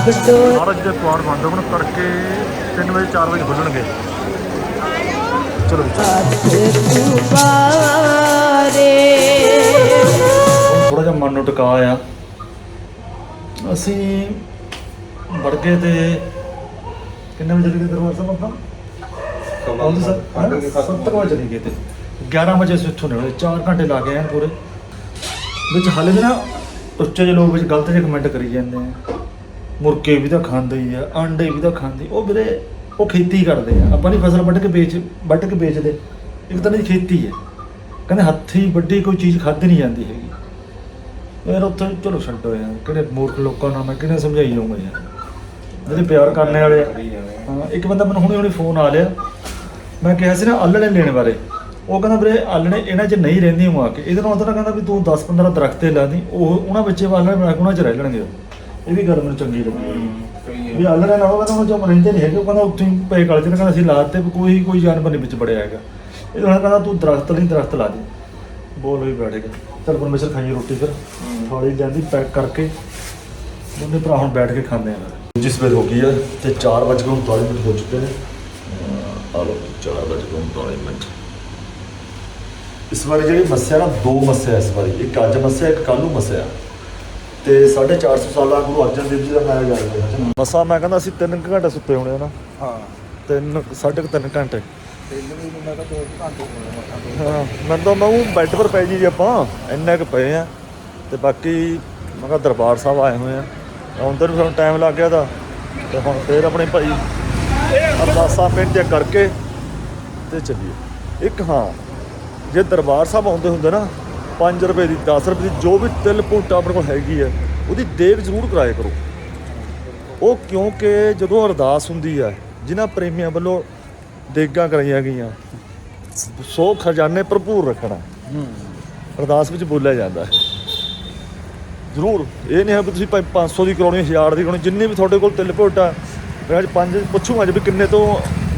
ਰੱਬ ਡੋਰੀ ਮਹਾਰਾਜ ਦੇ ਕੁਆੜ ਬੰਦ ਹੋਣ ਤੜਕੇ 3 ਵਜੇ 4 ਵਜੇ ਖੁੱਲਣਗੇ। ਚਲੋ ਜੀ। ਹੱਥ ਤੁਮਾਰੇ ਥੋੜਾ ਜਿਹਾ ਮਨ ਨੂੰ ਟਿਕਾ ਆ। ਅਸੀਂ ਵੜ ਗਏ ਤੇ ਕਿੰਨੇ ਵਜੇ ਚਲੇ ਗਏ ਦਰਬਾਰ ਸਾਹਿਬ ਆਪਾਂ? ਆਉਂਦੇ ਸਰ ਸੱਤ ਕੁ ਵਜੇ ਚਲੇ ਗਏ ਤੇ। 11 ਵਜੇ ਅਸੀਂ ਉੱਥੋਂ ਨਿਕਲੇ 4 ਘੰਟੇ ਲਾ ਗਏ ਐਨ ਪੂਰੇ। ਵਿੱਚ ਹਾਲੇ ਵੀ ਨਾ ਉੱਚੇ ਜਿਹੇ ਲੋਕ ਵਿੱਚ ਗਲਤ ਜਿਹੇ ਕਮੈਂਟ ਕਰੀ ਜਾਂਦੇ ਆ। ਮੁਰਗੇ ਵੀ ਤਾਂ ਖਾਂਦੇ ਹੀ ਆ, ਆਂਡੇ ਵੀ ਤਾਂ ਖਾਂਦੇ ਉਹ ਵੀਰੇ, ਉਹ ਖੇਤੀ ਕਰਦੇ ਆ। ਆਪਾਂ ਨਹੀਂ ਫਸਲ ਵੱਢ ਕੇ ਵੇਚ, ਵੱਢ ਕੇ ਵੇਚਦੇ। ਇੱਕ ਤਰ੍ਹਾਂ ਦੀ ਖੇਤੀ ਹੈ। ਕਹਿੰਦੇ ਹੱਥੀ ਵੱਡੀ ਕੋਈ ਚੀਜ਼ ਖਾਧੀ ਨਹੀਂ ਜਾਂਦੀ ਹੈਗੀ। ਯਾਰ ਉੱਥੇ ਚਲੋ ਛੱਡੋ ਯਾਰ, ਕਿਹੜੇ ਮੂਰਖ ਲੋਕਾਂ ਨਾਲ ਮੈਂ ਕਿਹਨੇ ਸਮਝਾਈ ਜਾਊਂਗਾ ਯਾਰ। ਜਿਹੜੇ ਪਿਆਰ ਕਰਨੇ ਵਾਲੇ ਆ। ਹਾਂ, ਇੱਕ ਬੰਦਾ ਮੈਨੂੰ ਹੁਣੇ ਹੁਣੇ ਫੋਨ ਆ ਲਿਆ। ਮੈਂ ਕਿਹਾ ਸੀ ਨਾ ਆਲਣੇ ਲੈਣ ਬਾਰੇ। ਉਹ ਕਹਿੰਦਾ ਵੀਰੇ ਆਲਣੇ ਇਹਨਾਂ 'ਚ ਨਹੀਂ ਰਹਿੰਦੀ ਉਹ ਆ ਕੇ। ਇਹਦੇ ਨਾਲ ਤਾਂ ਕਹਿੰਦਾ ਵੀ ਤੂੰ 10 15 ਦਰਖਤੇ ਲਾ ਦੀ। ਉਹ, ਉਹਨਾਂ ਵਿੱਚ ਆਲਣੇ ਬਣਾ ਕੇ ਉਹਨਾਂ 'ਚ ਰਹਿ ਲੈਣਗੇ। ਉਹ। ਇਹ ਵੀ ਗੱਲ ਮੈਨੂੰ ਚੰਗੀ ਲੱਗੀ। ਵੀ ਆਲਣੇ ਨਾਲ ਕਹਿੰਦਾ ਉਹਨਾਂ 'ਚ ਰਹਿੰਦੇ ਨਹੀਂ ਹੈਗੇ, ਉਹ ਕਹਿੰਦਾ ਉੱਥੇ ਹੀ ਪਏ ਕਾਲਜ ਨੇ, ਕਹਿੰਦਾ ਅਸੀਂ ਲਾਤੇ ਕੋਈ ਕੋਈ ਜਾਨਵਰ ਨਹੀਂ ਵਿੱਚ ਬੜਿਆ ਹੈਗਾ। ਇਹਦੇ ਨਾਲ ਕਹਿੰਦਾ ਤੂੰ ਦਰਖਤ ਨਹੀਂ ਦਰਖਤ ਲਾ ਦੇ। ਬੋਲ ਵੀ ਬੈਠੇਗਾ ਚਲ ਪਰਮੇਸ਼ਰ ਖਾਈਏ ਰੋਟੀ ਫਿਰ। ਥਾਲੀ ਜਾਂਦੀ, ਪੈਕ ਕਰਕੇ। ਦੋਨੇ ਭਰਾ ਹੁਣ ਬੈਠ ਕੇ ਖਾਂਦੇ ਆ। ਫਿਰ ਜਿਸ ਵੇਲੇ ਹੋ ਗਈ ਹੈ ਤੇ 4 ਵਜੇ ਕੋਲ 39 ਮਿੰਟ ਹੋ ਚੁੱਕੇ ਨੇ। ਆ ਲੋ 4 ਵਜੇ ਕੋਲ 39 ਮਿੰਟ। ਇਸ ਵਾਰੀ ਜਿਹੜੀ ਮੱਸਿਆ ਨਾ, ਦੋ ਮੱਸਿਆ ਇਸ ਵਾਰੀ। ਇੱਕ ਅੱਜ ਮੱਸਿਆ, ਇੱਕ ਕੱਲ੍ਹ ਨੂੰ ਮੱਸਿਆ। ਤੇ 450 ਸਾਲਾਂ ਗੁਰੂ ਅਰਜਨ ਦੇਵ ਜੀ ਦਾ ਮੈਂ ਗੱਲ ਕਰ ਰਿਹਾ ਮਸਾ ਮੈਂ ਕਹਿੰਦਾ ਅਸੀਂ 3 ਘੰਟੇ ਸੁੱਤੇ ਹੋਣੇ ਨਾ। ਹਾਂ। ਤਿੰਨ ਸਾਢੇ ਕੁ ਤਿੰਨ ਘੰਟੇ। ਹਾਂ ਮੈਂ ਤਾਂ ਮੈਂ ਉਹ ਬੈੱਡ ਪਰ ਪੈ ਜੀ ਜੇ ਆਪਾਂ ਇੰਨੇ ਕੁ ਪਏ ਆ। ਤੇ ਬਾਕੀ ਮੈਂ ਕਿਹਾ ਦਰਬਾਰ ਸਾਹਿਬ ਆਏ ਹੋਏ ਆ। ਆਉਂਦੇ ਨੂੰ ਸਾਨੂੰ ਟਾਈਮ ਲੱਗ ਗਿਆ ਤਾਂ ਤੇ ਹੁਣ ਫੇਰ ਆਪਣੇ ਭਾਈ ਅਰਦਾਸਾਂ ਬੇਨਤੀਆਂ ਕਰਕੇ ਤੇ ਚੱਲੀਏ। ਇੱਕ ਹਾਂ ਜੇ ਦਰਬਾਰ ਸਾਹਿਬ ਆਉਂਦੇ ਹੁੰਦੇ ਨਾ 5 ਰੁਪਏ ਦੀ 10 ਰੁਪਏ ਦੀ ਜੋ ਵੀ ਤਿਲ ਭੁੱਟਾ ਆਪਣੇ ਕੋਲ ਹੈਗੀ ਹੈ ਉਹਦੀ ਦੇਗ ਜ਼ਰੂਰ ਕਰਾਇਆ ਕਰੋ। ਉਹ ਕਿਉਂਕਿ ਜਦੋਂ ਅਰਦਾਸ ਹੁੰਦੀ ਹੈ ਜਿਨ੍ਹਾਂ ਪ੍ਰੇਮੀਆਂ ਵੱਲੋਂ ਦੇਗਾਂ ਕਰਾਈਆਂ ਗਈਆਂ ਸੋ ਖਜ਼ਾਨੇ ਭਰਪੂਰ ਰੱਖਣਾ। ਅਰਦਾਸ ਵਿੱਚ ਬੋਲਿਆ ਜਾਂਦਾ ਹੈ। ਜ਼ਰੂਰ ਇਹ ਨਹੀਂ ਹੈ ਵੀ ਤੁਸੀਂ ਭਾਵੇਂ 500 ਦੀ ਕਰਾਉਣੀ 1000 ਦੀ ਕਰਾਉਣੀ ਜਿੰਨੀ ਵੀ ਤੁਹਾਡੇ ਕੋਲ ਤਿਲ ਭੋਟਾ ਮੈਂ ਅੱਜ ਪੰਜ ਪੁੱਛੂਗਾ ਅੱਜ ਵੀ ਕਿੰਨੇ ਤੋਂ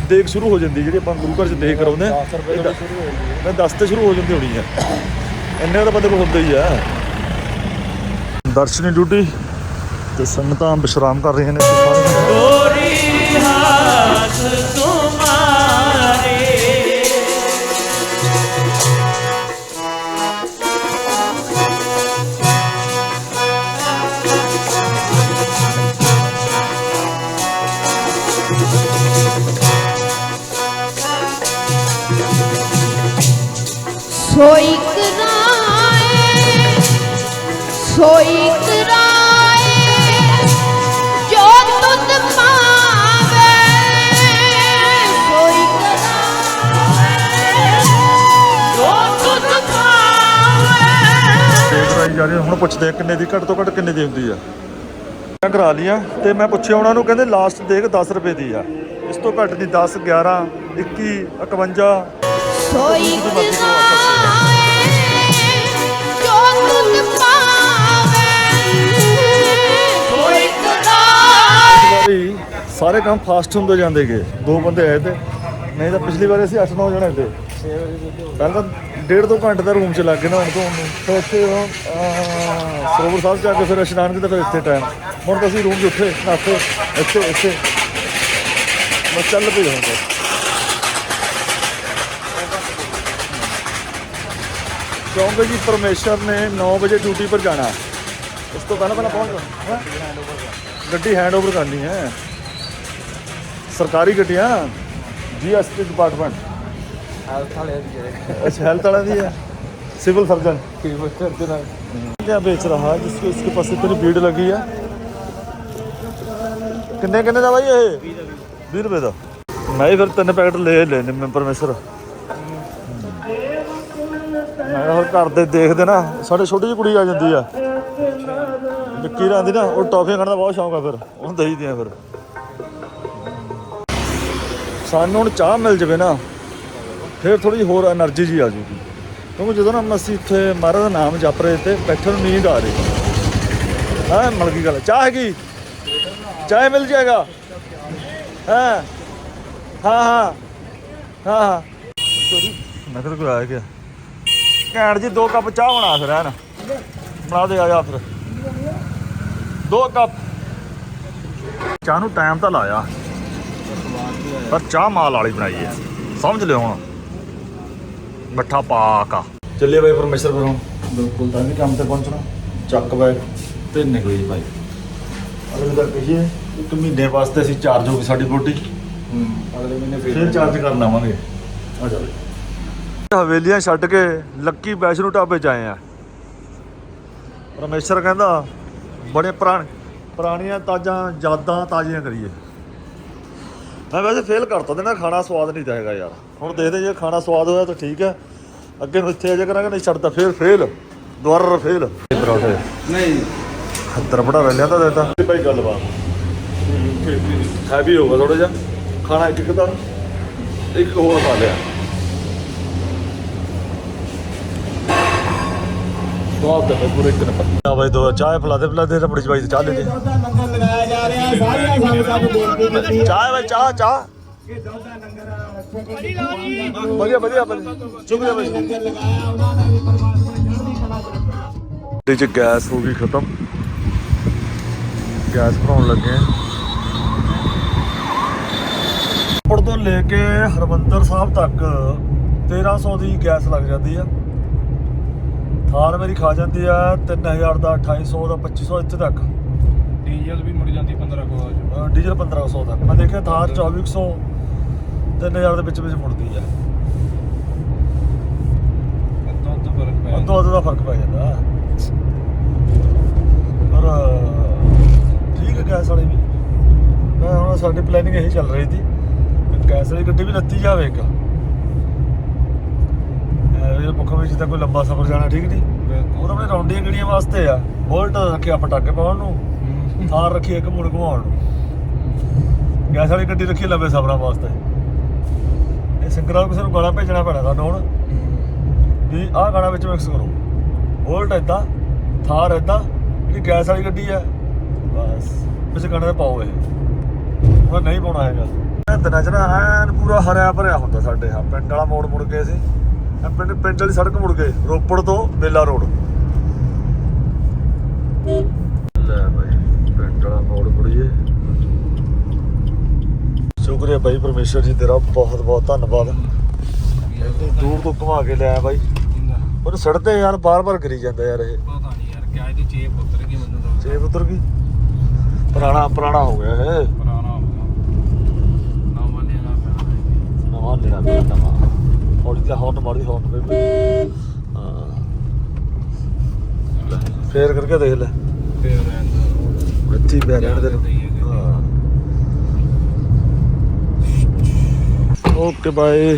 ਦੇਗ ਸ਼ੁਰੂ ਹੋ ਜਾਂਦੀ ਜਿਹੜੀ ਆਪਾਂ ਗੁਰੂ ਘਰ 'ਚ ਦੇਗ ਕਰਾਉਂਦੇ ਹਾਂ। 10 ਰੁਪਏ ਤੋਂ ਸ਼ੁਰੂ ਹੋ ਗਈ ਮੈਂ 10 ਤੇ ਸ਼ੁਰੂ ਹੋ ਜਾਂਦੀ ਹੋਣੀ ਹੈ। ਇੰਨੇ ਤਾਂ ਬੰਦੇ ਕੋਲ ਹੁੰਦਾ ਹੀ ਆ। ਦਰਸ਼ਨੀ ਡਿਊਟੀ ਤੇ ਸੰਗਤਾਂ ਵਿਸ਼ਰਾਮ ਕਰ ਰਹੀਆਂ ਨੇ। ਤੇ ਸਾਰੀਆਂ ਹੁਣ ਪੁੱਛਦੇ ਆ ਕਿੰਨੇ ਦੀ ਘੱਟ ਤੋਂ ਘੱਟ ਕਿੰਨੇ ਦੀ ਹੁੰਦੀ ਆ? ਮੈਂ ਕਰਾ ਲੀਆਂ ਤੇ ਮੈਂ ਪੁੱਛਿਆ ਉਹਨਾਂ ਨੂੰ ਕਹਿੰਦੇ ਲਾਸਟ ਦੇਖ 10 ਰੁਪਏ ਦੀ ਆ। ਇਸ ਤੋਂ ਘੱਟ ਦੀ 10 11 21 51 ਸੋਈ ਸਾਰੇ ਕੰਮ ਫਾਸਟ ਹੁੰਦੇ ਜਾਂਦੇਗੇ। ਦੋ ਬੰਦੇ ਆਏ ਤੇ ਨਹੀਂ ਤਾਂ ਪਿਛਲੀ ਵਾਰੀ ਅਸੀਂ 8-9 ਜਣੇ ਤੇ। ਪਹਿਲਾਂ ਤਾਂ ਡੇਢ ਦੋ ਘੰਟੇ ਦਾ ਰੂਮ ਚ ਲੱਗ ਗਏ ਨਾ ਹੁਣ ਤੋਂ ਉਹਨੂੰ ਫਿਰ ਇੱਥੇ ਉਹ, ਸਰੋਵਰ ਸਾਹਿਬ ਜਾ ਕੇ ਫਿਰ ਇਸ਼ਨਾਨ ਕੀਤਾ ਫਿਰ ਇੱਥੇ ਟਾਈਮ ਹੁਣ ਤਾਂ ਅਸੀਂ ਰੂਮ 'ਚ ਉੱਠੇ ਨਾਤੇ ਇੱਥੇ ਇੱਥੇ। ਬਸ ਚੱਲ ਪਈ ਹੁਣ ਤਾਂ। ਕਿਉਂਕਿ ਜੀ ਪਰਮੇਸ਼ਰ ਨੇ 9 ਵਜੇ ਡਿਊਟੀ ਪਰ ਜਾਣਾ। ਉਸ ਤੋਂ ਪਹਿਲਾਂ ਪਹਿਲਾਂ ਪਹੁੰਚ ਜਾਓ। ਹੈਂ? ਗੱਡੀ ਹੈਂਡਓਵਰ ਕਰਨੀ ਹੈ। ਸਰਕਾਰੀ ਗੱਡੀਆਂ ਜੀਐਸਟੀ ਡਿਪਾਰਟਮੈਂਟ ਹੈਲਥ ਵਾਲੇ ਦੀ ਜਿਹੜੇ अच्छा हेल्थ वाला भी है सिविल सर्जन ਕੀ ਕਰਦੇ ਨਾਲ क्या बेच रहा है जिसको इसके पास इतनी भीड़ लगी है किन्ने किन्ने ਦਾ ਬਾਈ ਇਹ 20 ਰੁਪਏ ਦਾ ਮੈਂ ਹੀ ਫਿਰ ਤਿੰਨ ਪੈਕਟ ਲੈ ਲੈਨੇ ਮੈਂ ਪਰਮੇਸ਼ਰ ਮੈਂ ਕਿਹਾ ਫਿਰ ਘਰ ਦੇ ਦੇਖਦੇ ਨਾ ਸਾਡੇ ਛੋਟੀ ਜਿਹੀ ਕੁੜੀ ਆ ਜਾਂਦੀ ਆ ਵਿੱਕੀ ਰਹਿੰਦੀ ਨਾ ਉਹ ਟੌਫੀਆਂ ਖਾਣ ਦਾ ਬਹੁਤ ਸ਼ੌਂਕ ਆ ਫਿਰ ਉਹਨੂੰ ਦੇਈਦੀਆਂ ਫਿਰ ਸਾਨੂੰ ਹੁਣ ਚਾਹ ਮਿਲ ਜਵੇ ਨਾ ਫਿਰ ਥੋੜੀ ਹੋਰ એનર્ਜੀ ਜੀ ਆ ਜੂਗੀ। ਕਿਉਂਕਿ ਜਦੋਂ ਨਾ ਅਸੀਂ ਇੱਥੇ ਮਹਾਰਾਜ ਦਾ ਨਾਮ ਜਪ ਰਹੇ ਤੇ ਬੈਠਣ ਨੂੰ ਨੀਂਦ ਆ ਰਹੀ। ਹਾਂ ਮਲਕੀ ਗੱਲ ਚਾਹ ਹੈਗੀ? ਚਾਹ ਮਿਲ ਜਾਏਗਾ? ਹਾਂ? ਹਾਂ ਹਾਂ। ਹਾਂ ਮੈਂ ਕਿਹਾ ਕੋਈ ਆ ਗਿਆ। ਘੈਂਟ ਜੀ, ਦੋ ਕੱਪ ਚਾਹ ਬਣਾ ਫਿਰ, ਹੈ ਬਣਾ ਦੇ, ਆ ਜਾ ਫਿਰ। ਦੋ ਕੱਪ। ਚਾਹ ਨੂੰ ਟਾਈਮ ਤਾਂ ਲਾਇਆ। ਪਰ ਚਾਹ ਮਾਲ ਵਾਲੀ ਬਣਾਈ ਹੈ। ਸਮਝ ਲਿਓ ਹੁਣ। ਮੱਠਾ ਪਾਕਾ ਚੱਲੇ ਬਾਈ ਪਰਮੇਸ਼ਰ ਕਰੋ ਬਿਲਕੁਲ ਤਾਂ ਨਹੀਂ ਕੰਮ ਤੇ ਪਹੁੰਚਣਾ। ਚੱਕ ਬੈਗ ਤੇ ਨਿਕਲੀ ਬਾਈ। ਅਗਲੇ ਦਾ ਕਹੀਏ ਇੱਕ ਮਹੀਨੇ ਵਾਸਤੇ ਅਸੀਂ ਚਾਰਜ ਹੋ ਗਈ ਸਾਡੀ ਬੋਡੀ। ਅਗਲੇ ਮਹੀਨੇ ਫਿਰ ਚਾਰਜ ਕਰਨ ਆਵਾਂਗੇ। ਆ ਜਾ ਹਵੇਲੀਆਂ ਛੱਡ ਕੇ ਲੱਕੀ ਵੈਸ਼ਨੂ ਢਾਬੇ ਚ ਆਏ ਆ। ਪਰਮੇਸ਼ਰ ਕਹਿੰਦਾ ਬੜੇ ਪੁਰਾਣ ਪੁਰਾਣੀਆਂ ਤਾਜਾਂ ਯਾਦਾਂ ਤਾਜ਼ੀਆਂ ਕਰੀਏ। ਮੈਂ ਵੈਸੇ ਫੇਲ ਕਰਤਾ ਦੇਣਾ ਖਾਣਾ ਸਵਾਦ ਨਹੀਂ ਤਾਂ ਹੈਗਾ ਯਾਰ। ਹੁਣ ਦੇਖਦੇ ਜੇ ਖਾਣਾ ਸਵਾਦ ਹੋਇਆ ਤਾਂ ਠੀਕ ਹੈ। ਅੱਗੇ ਨੂੰ ਇੱਥੇ ਅਜੇ ਕਰਾਂਗੇ ਨਹੀਂ ਛੱਡਦਾ ਫੇਰ ਫੇਲ ਦੁਬਾਰਾ ਫੇਲ ਪਰੌਠੇ। ਨਹੀਂ। ਹੱਤਰ ਬੜਾ ਵੇਲਿਆ ਤਾਂ ਦੇਤਾ। ਭਾਈ ਗੱਲਬਾਤ। ਹੈਵੀ ਹੋਗਾ ਥੋੜਾ ਜਿਹਾ। ਖਾਣਾ ਇੱਕ ਇੱਕ ਤਾਂ। ਇੱਕ ਹੋਰ ਖਾ ਲਿਆ। ਬਹੁਤ ਹੈ ਪੂਰੇ ਇੱਕ ਨੰਬਰ। ਆ ਬਾਈ ਦੋ ਚਾਹ ਫਲਾਦੇ ਫਲਾਦੇ ਰਬੜੀ ਚ ਬਾਈ ਚਾਹ ਲੈ ਦੇ ਲੰਗਰ ਲਗਾਇਆ ਜਾ ਰਿਹਾ ਸਾਰੀਆਂ ਸੰਗਤਾਂ ਨੂੰ ਬੇਨਤੀ ਕੀਤੀ ਚਾਹ ਬਾਈ ਚਾਹ ਚਾਹ। ਕਿ ਦੋਦਾ ਲੰਗਰ ਵਧੀਆ ਵਧੀਆ ਵਧੀਆ ਸ਼ੁਕਰੀਆ ਬਾਈ ਲੰਗਰ ਲਗਾਇਆ ਉਹਨਾਂ ਦਾ ਵੀ ਪਰਮਾਤਮਾ ਚੜ੍ਹਦੀ ਕਲਾ ਚ ਰੱਖੇ ਤੇ ਚ ਗੈਸ ਹੋ ਗਈ ਖਤਮ। ਗੈਸ ਭਰਾਉਣ ਲੱਗੇ ਆ। ਤੋਂ ਲੈ ਕੇ ਹਰਮੰਦਰ ਸਾਹਿਬ ਤੱਕ 1300 ਦੀ ਗੈਸ ਲੱਗ ਜਾਂਦੀ ਆ। ਥਾਰ ਮੇਰੀ ਖਾ ਜਾਂਦੀ ਆ 3000 ਦਾ 2800 ਦਾ 2500 ਇੱਥੇ ਤੱਕ। ਡੀਜ਼ਲ ਵੀ ਮੁੜ ਜਾਂਦੀ 15 ਕੋ ਆ ਅਹ ਡੀਜ਼ਲ 1500 ਤੱਕ। ਮੈਂ ਦੇਖਿਆ ਥਾਰ 2400 3000 ਦੇ ਵਿੱਚ ਵਿੱਚ ਮੁੜਦੀ ਆ। ਅੱਧਾ ਅੱਧਾ ਫ਼ਰਕ ਪੈ ਅੱਧੋ ਅੱਧ ਦਾ ਫ਼ਰਕ ਪੈ ਜਾਂਦਾ। ਪਰ ਠੀਕ ਹੈ ਗੈਸ ਵਾਲੀ ਵੀ। ਮੈਂ ਹੁਣ ਸਾਡੀ ਪਲੈਨਿੰਗ ਇਹੀ ਚੱਲ ਰਹੀ ਸੀ ਗੈਸ ਵਾਲੀ ਗੱਡੀ ਵੀ ਲੱਤੀ ਜਾਵੇ ਇੱਕ। ਇਹ ਮੁੱਖ ਵਿੱਚ ਤਾਂ ਕੋਈ ਲੰਬਾ ਸਫ਼ਰ ਜਾਣਾ ਠੀਕ ਨਹੀਂ ਉਹ ਤਾਂ ਆਪਣੇ ਰੌਂਡੀਆਂ ਗੱਡੀਆਂ ਵਾਸਤੇ ਆ? ਬੋਲਟ ਰੱਖਿਆ ਪਟਾਕੇ ਪਾਉਣ ਨੂੰ ਥਾਰ ਰੱਖੀ ਇੱਕ ਮੁੜ ਘੁਮਾਉਣ ਨੂੰ। ਗੈਸ ਵਾਲੀ ਗੱਡੀ ਰੱਖੀ ਲੰਬੇ ਸਫ਼ਰਾਂ ਵਾਸਤੇ। ਇਹ ਸਿੰਗਰਾਂ ਕਿਸੇ ਨੂੰ ਗਾਣਾ ਭੇਜਣਾ ਪੈਣਾ ਸਾਨੂੰ ਹੁਣ। ਵੀ ਆਹ ਗਾਣਾ ਵਿੱਚ ਮਿਕਸ ਕਰੋ। ਵੋਲਟ ਇਦਾਂ ਥਾਰ ਇਦਾਂ ਜਿਹੜੀ ਗੈਸ ਵਾਲੀ ਗੱਡੀ ਆ ਬਸ ਵਿੱਚ ਗਾਣੇ ਪਾਓ ਇਹ। ਉਹ ਨਹੀਂ ਪਾਉਣਾ ਹੈਗਾ। ਦਿਨਾਂ ਚ ਨਾ ਐਨ ਪੂਰਾ ਹਰਿਆ ਭਰਿਆ ਹੁੰਦਾ ਸਾਡੇ ਹਾਂ ਪਿੰਡ ਵਾਲਾ ਮੋੜ ਮੁੜ ਗਏ ਸੀ ਪਿੰਡ ਪਿੰਡ ਵਾਲੀ ਸੜਕ ਮੁੜ ਗਏ ਰੋਪੜ ਤੋਂ ਬੇਲਾ ਰੋਡ। ਲੈ ਭਾਈ ਪਿੰਡ ਵਾਲਾ ਮੋੜ ਮੁੜੀਏ। ਸ਼ੁਕਰੀਆ ਭਾਈ ਪਰਮੇਸ਼ਰ ਜੀ ਤੇਰਾ ਬਹੁਤ ਬਹੁਤ ਧੰਨਵਾਦ। ਇੰਨੀ ਦੂਰ ਤੋਂ ਘੁਮਾ ਕੇ ਲਿਆਇਆ ਬਾਈ। ਉਹਨੂੰ ਸੜਦੇ ਯਾਰ ਬਾਰ-ਬਾਰ ਕਰੀ ਜਾਂਦਾ ਯਾਰ ਇਹ। ਪਤਾ ਨਹੀਂ ਯਾਰ ਕਿਆ ਇਹਦੀ ਚੇਪ ਉਤਰ ਗਈ ਮੈਨੂੰ ਤਾਂ ਜੇਬ ਉਤਰ ਗਈ? ਪੁਰਾਣਾ ਪੁਰਾਣਾ ਹੋ ਗਿਆ ਪੁਰਾਣਾ ਹੋ ਗਿਆ। ਨਵਾਂ ਲੈਣਾ ਪੈਣਾ ਨਵਾਂ ਲੈਣਾ ਪਿਆ ਨਵਾਂ। ਹੌਲੀ ਤੇ ਹੌਰਨ ਮਾਰੀ ਹੌਰਨ ਬੇਬੀ ਹਾਂ। ਲੈ, ਫੇਰ ਕਰਕੇ ਦੇਖ ਲੈ। ਫੇਰ ਰਹਿੰਦਾ ਇੱਥੇ ਹੀ ਪਿਆ ਰਹਿਣ ਦੇ। ਓਕੇ ਬਾਏ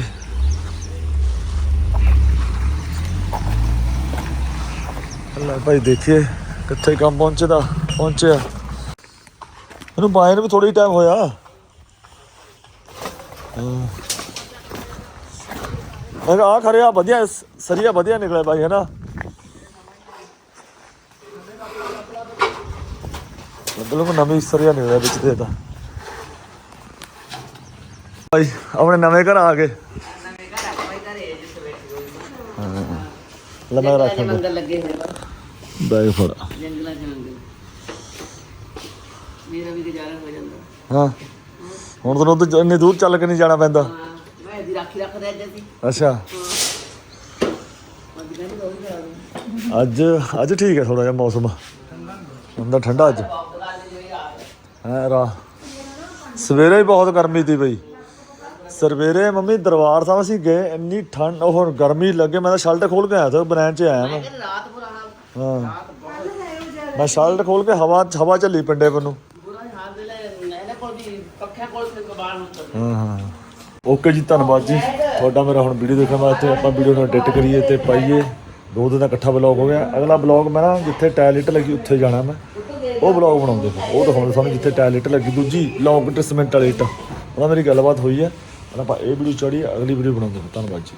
ਲੈ ਭਾਈ ਦੇਖੀਏ ਕਿੱਥੇ ਕੰਮ ਪਹੁੰਚਦਾ, ਪਹੁੰਚਿਆ। ਇਹਨੂੰ ਬਾਏ ਨੂੰ ਵੀ ਥੋੜੀ ਟਾਈਮ ਹੋਇਆ। ਹਾਂ। ਮੈਂ ਆ ਖਰਿਆ ਵਧੀਆ ਸ- ਸਰੀਆ ਵਧੀਆ ਨਿਕਲਿਆ ਭਾਈ ਹੈ ਨਾ ਬਿਲਕੁਲ ਨਵੀਂ ਸਰੀਆ ਨਿਕਲਿਆ ਵਿੱਚ ਤੇ ਇਹਦਾ। ਭਾਈ ਆਪਣੇ ਨਵੇਂ ਘਰ ਆ ਗਏ। ਹਾਂ ਲੈ ਮੈਂ ਰੱਖ ਮੰਗਲ ਲੱਗੇ ਹੋਏ ਬੈਗ ਫੜ। ਜੰਗਲਾਂ ਚ ਮੰਗਲ। ਮੇਰਾ ਵੀ ਗੁਜ਼ਾਰਾ ਹੋ ਜਾਂਦਾ। ਹਾਂ। ਹੁਣ ਤੈਨੂੰ ਉਧਰ ਇੰਨੀ ਦੂਰ ਚੱਲ ਕੇ ਨਹੀਂ ਜਾਣਾ ਪੈਂਦਾ। ਹਾਂ ਮੈਂ ਇਹਦੀ ਰਾਖੀ ਰੱਖਦਾ ਅੱਜ ਅਸੀਂ। ਅੱਛਾ। ਅੱਜ ਅੱਜ ਠੀਕ ਹੈ ਥੋੜਾ ਜਿਹਾ ਮੌਸਮ। ਹੁੰਦਾ ਠੰਡਾ ਅੱਜ। ਹਾਂ ਰਾ ਸਵੇਰੇ ਹੀ ਬਹੁਤ ਗਰਮੀ ਸੀ ਬਈ। ਸਵੇਰੇ ਮੰਮੀ ਦਰਬਾਰ ਸਾਹਿਬ ਅਸੀਂ ਗਏ, ਇੰਨੀ ਠੰਡ, ਉਹ ਗਰਮੀ ਲੱਗੇ, ਮੈਂ ਤਾਂ ਸ਼ਰਟ ਖੋਲ ਕੇ ਆਇਆ ਸੀ ਬਨੈਣ ਚ ਆਇਆ ਮੈਂ। ਰਾਤ ਪੁਰਾਣਾ ਹਾਂ। ਮੈਂ ਸ਼ਰਟ ਖੋਲ ਕੇ ਹਵਾ ਹਵਾ ਚੱਲੀ ਪਿੰਡੇ ਮੈਨੂੰ ਹਾਂ ਹਾਂ। ਓਕੇ ਜੀ, ਧੰਨਵਾਦ ਜੀ। ਤੁਹਾਡਾ ਮੇਰਾ ਹੁਣ ਵੀਡੀਓ ਦੇਖਣ ਵਾਸਤੇ ਆਪਾਂ ਵੀਡੀਓ ਨੂੰ ਐਡਿਟ ਕਰੀਏ ਤੇ ਪਾਈਏ। ਦੋ ਦਿਨ ਦਾ ਇਕੱਠਾ ਬਲੌਗ ਹੋ ਗਿਆ। ਅਗਲਾ ਬਲੌਗ ਮੈਂ ਨਾ ਜਿੱਥੇ ਟਾਇਲਟ ਲੱਗੀ ਉੱਥੇ ਜਾਣਾ ਮੈਂ। ਉਹ ਬਲੌਗ ਬਣਾਉਂਦੇ ਫਿਰ ਉਹ ਦਿਖਾਉਂਦੇ ਸਾਨੂੰ ਜਿੱਥੇ ਟਾਇਲਟ ਲੱਗੀ। ਦੂਜੀ ਲੌਂਗ ਟ੍ਰੀਟਮੈਂਟ ਵਾਲੀ ਇੱਟ ਉਹਦਾ ਮੇਰੀ ਗੱਲਬਾਤ ਹੋਈ ਹੈ ਹੁਣ ਆਪਾਂ ਇਹ ਵੀਡੀਓ ਚੜੀ ਅਗਲੀ ਵੀਡੀਓ ਬਣਾਉਂਦੇ ਹਾਂ ਧੰਨਵਾਦ ਜੀ